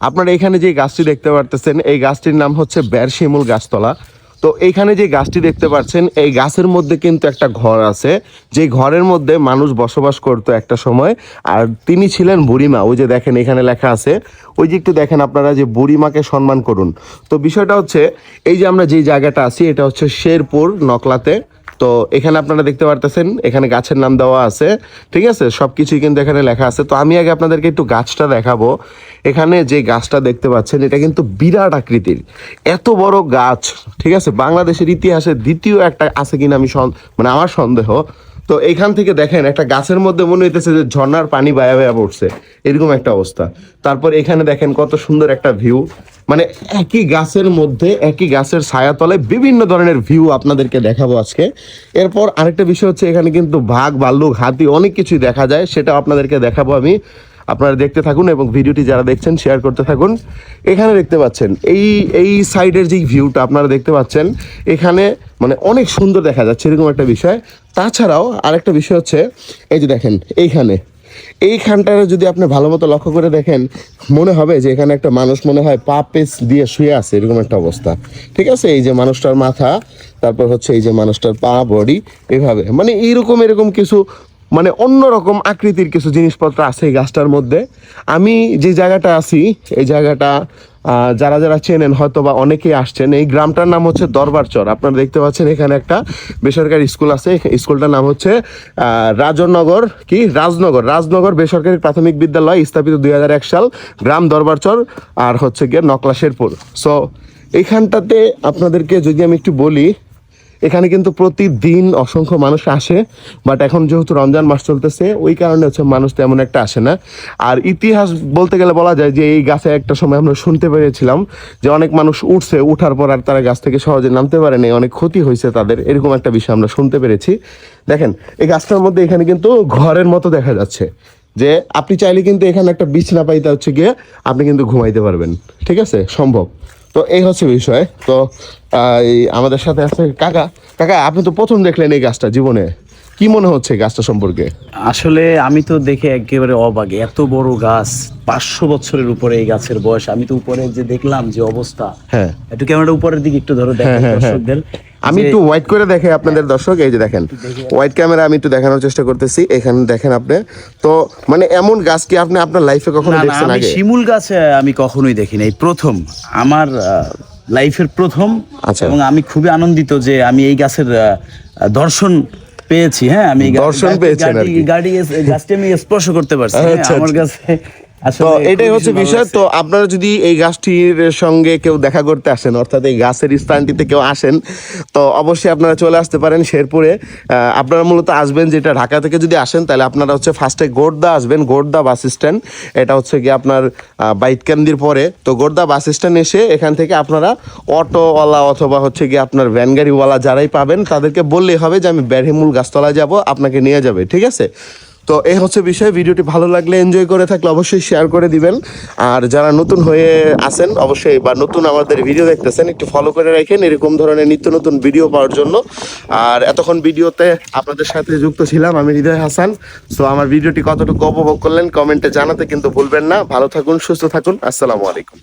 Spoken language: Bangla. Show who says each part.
Speaker 1: আপনারা এখানে যে গাছটি দেখতে পারতেছেন, এই গাছটির নাম হচ্ছে ব্যারশিমুল গাছতলা। তো এইখানে যে গাছটি দেখতে পাচ্ছেন, এই গাছের মধ্যে কিন্তু একটা ঘর আছে। যে ঘরের মধ্যে মানুষ বসবাস করতো একটা সময়, আর তিনি ছিলেন বুড়িমা। ওই যে দেখেন, এখানে লেখা আছে। ওই যে একটু দেখেন আপনারা যে বুড়িমাকে সম্মান করুন। তো বিষয়টা হচ্ছে, এই যে আমরা যে জায়গাটা আছি, এটা হচ্ছে শেরপুর নকলাতে। তো এখানে আপনারা দেখতে পারতেছেন, এখানে গাছের নাম দেওয়া আছে, ঠিক আছে? সব কিছুই কিন্তু এখানে লেখা আছে। তো আমি আগে আপনাদেরকে একটু গাছটা দেখাবো। এখানে যে গাছটা দেখতে পাচ্ছেন, এটা কিন্তু বিরাট আকৃতির। এত বড় গাছ, ঠিক আছে? বাংলাদেশের ইতিহাসে দ্বিতীয় একটা আছে কিনা আমি মানে আমার সন্দেহ। তো এখান থেকে দেখেন, একটা গাছের মধ্যে মনে হইতেছে যে ঝর্ণার পানি বায়া বায়া পড়ছে। এরকম একটা অবস্থা। তারপর এখানে দেখেন কত সুন্দর একটা ভিউ। মানে একই গাছের মধ্যে, একই গাছের ছায়াতলে বিভিন্ন ধরনের ভিউ আপনাদেরকে দেখাবো আজকে। এরপর আরেকটা বিষয় হচ্ছে এখানে কিন্তু বাঘ, ভাল্লুক, হাতি অনেক কিছুই দেখা যায় সেটা আপনাদেরকে দেখাবো আমি। আপনারা দেখতে থাকুন এবং ভিডিওটি যারা দেখছেন শেয়ার করতে থাকুন। এখানে দেখতে পাচ্ছেন, এই এই সাইডের যে ভিউটা আপনারা দেখতে পাচ্ছেন, এখানে মানে অনেক সুন্দর দেখা যাচ্ছে, এরকম একটা বিষয়। তাছাড়াও আরেকটা বিষয় হচ্ছে, এই যে দেখেন, এইখানে এইখানটারে যদি আপনি ভালো মতো লক্ষ্য করে দেখেন, মনে হবে যে এখানে একটা মানুষ মনে হয় পা পেস দিয়ে শুয়ে আছে, এরকম একটা অবস্থা। ঠিক আছে? এই যে মানুষটার মাথা, তারপর হচ্ছে এই যে মানুষটার পা বডি এভাবে। মানে এইরকম, এরকম কিছু মানে অন্যরকম আকৃতির কিছু জিনিসপত্র আছে এই গাছটার মধ্যে। আমি যে জায়গাটা আছি, এই জায়গাটা যারা যারা চেনেন হয়তো বা অনেকেই আসছেন। এই গ্রামটার নাম হচ্ছে দরবারচর আপনারা দেখতে পাচ্ছেন এখানে একটা বেসরকারি স্কুল আছে। স্কুলটার নাম হচ্ছে রাজনগর, কি? রাজনগর। রাজনগর বেসরকারি প্রাথমিক বিদ্যালয় স্থাপিত দুই হাজার এক সাল, গ্রাম দরবারচর আর হচ্ছে গিয়ে নকলা শেরপুর। সো এইখানটাতে আপনাদেরকে যদি আমি একটু বলি এখানে কিন্তু প্রতিদিন অসংখ্য মানুষ আসে বাট এখন যেহেতু রমজান মাস চলতেছে, ওই কারণে হচ্ছে মানুষ তেমন একটা আসে না। আর ইতিহাস বলতে গেলে বলা যায় যে এই গাছে একটা সময় আমরা শুনতে পেরেছিলাম যে অনেক মানুষ উঠছে, উঠার পর আর তারা গাছ থেকে সহজে নামতে পারেনি অনেক ক্ষতি হয়েছে তাদের, এরকম একটা বিষয় আমরা শুনতে পেরেছি। দেখেন, এই গাছটার মধ্যে এখানে কিন্তু ঘরের মতো দেখা যাচ্ছে যে আপনি চাইলে কিন্তু এখানে একটা বিছনা পাইতে হচ্ছে গিয়ে আপনি কিন্তু ঘুমাইতে পারবেন। ঠিক আছে? সম্ভব। তো এই হচ্ছে বিষয়। তো আমাদের সাথে আছে কাকা। কাকা, আপনি তো প্রথম দেখলেন এই গাছটা জীবনে। কি মনে হচ্ছে গাছটা সম্পর্কে?
Speaker 2: আসলে আমি তো দেখে একেবারে অবাক এত বড় গাছ পাঁচশো বছরের উপরে এই গাছের বয়স। আমি তো উপরে যে দেখলাম যে অবস্থা
Speaker 1: হ্যাঁ।
Speaker 2: একটু ক্যামেরাটা উপরের দিকে একটু ধরো দেখো দর্শকদের।
Speaker 1: আমি একটু হোয়াইট করে দেখে আপনাদের দর্শক এই যে দেখেন। হোয়াইট ক্যামেরা আমি একটু দেখানোর চেষ্টা করতেছি এখানে দেখেন আপনি। তো মানে এমন গাছ কি আপনি আপনার লাইফে কখনো দেখছেন
Speaker 2: আমি
Speaker 1: আগে?
Speaker 2: শিমুল গাছ আমি কখনোই দেখিনি। এই প্রথম আমার লাইফের প্রথম
Speaker 1: আচ্ছা।
Speaker 2: এবং আমি খুবই আনন্দিত যে আমি এই গাছের দর্শন পেয়েছি হ্যাঁ? আমি
Speaker 1: দর্শন
Speaker 2: গাড়ি-
Speaker 1: পেয়েছেন
Speaker 2: গাছটি আমি স্পর্শ করতে পারছি হ্যাঁ,
Speaker 1: আচ্ছা,
Speaker 2: আমার
Speaker 1: আচ্ছা।
Speaker 2: কাছে
Speaker 1: তো এটাই হচ্ছে বিষয়। তো আপনারা যদি এই গাছটির সঙ্গে কেউ দেখা করতে আসেন অর্থাৎ এই গাছের স্থানটিতে কেউ আসেন তো অবশ্যই আপনারা চলে আসতে পারেন শেরপুরে। আপনারা মূলত আসবেন যেটা ঢাকা থেকে যদি আসেন তাহলে আপনারা হচ্ছে ফার্স্টে গোর্দা আসবেন গোর্দা বাস স্ট্যান্ড। এটা হচ্ছে গিয়ে আপনার বাইটকান্দির পরে। তো গোর্দা বাস স্ট্যান্ড এসে এখান থেকে আপনারা অটোওয়ালা অথবা হচ্ছে গিয়ে আপনার ভ্যান গাড়িওয়ালা যারাই পাবেন তাদেরকে বললেই হবে যে আমি ব্যারহিমুল গাছতলায় যাব আপনাকে নিয়ে যাবে ঠিক আছে? তো এই হচ্ছে বিষয়, ভিডিওটি ভালো লাগলে এনজয় করে থাকলে অবশ্যই শেয়ার করে দিবেন। আর যারা নতুন হয়ে আসেন অবশ্যই বা নতুন আমাদের ভিডিও দেখতেছেন, একটু ফলো করে রাখেন এরকম ধরনের নিত্য নতুন ভিডিও পাওয়ার জন্য। আর এতক্ষণ ভিডিওতে আপনাদের সাথে যুক্ত ছিলাম আমি হৃদয় হাসান। সো আমার ভিডিওটি কতটুকু উপভোগ করলেন কমেন্টে জানাতে কিন্তু ভুলবেন না। ভালো থাকুন, সুস্থ থাকুন, আসসালামু আলাইকুম।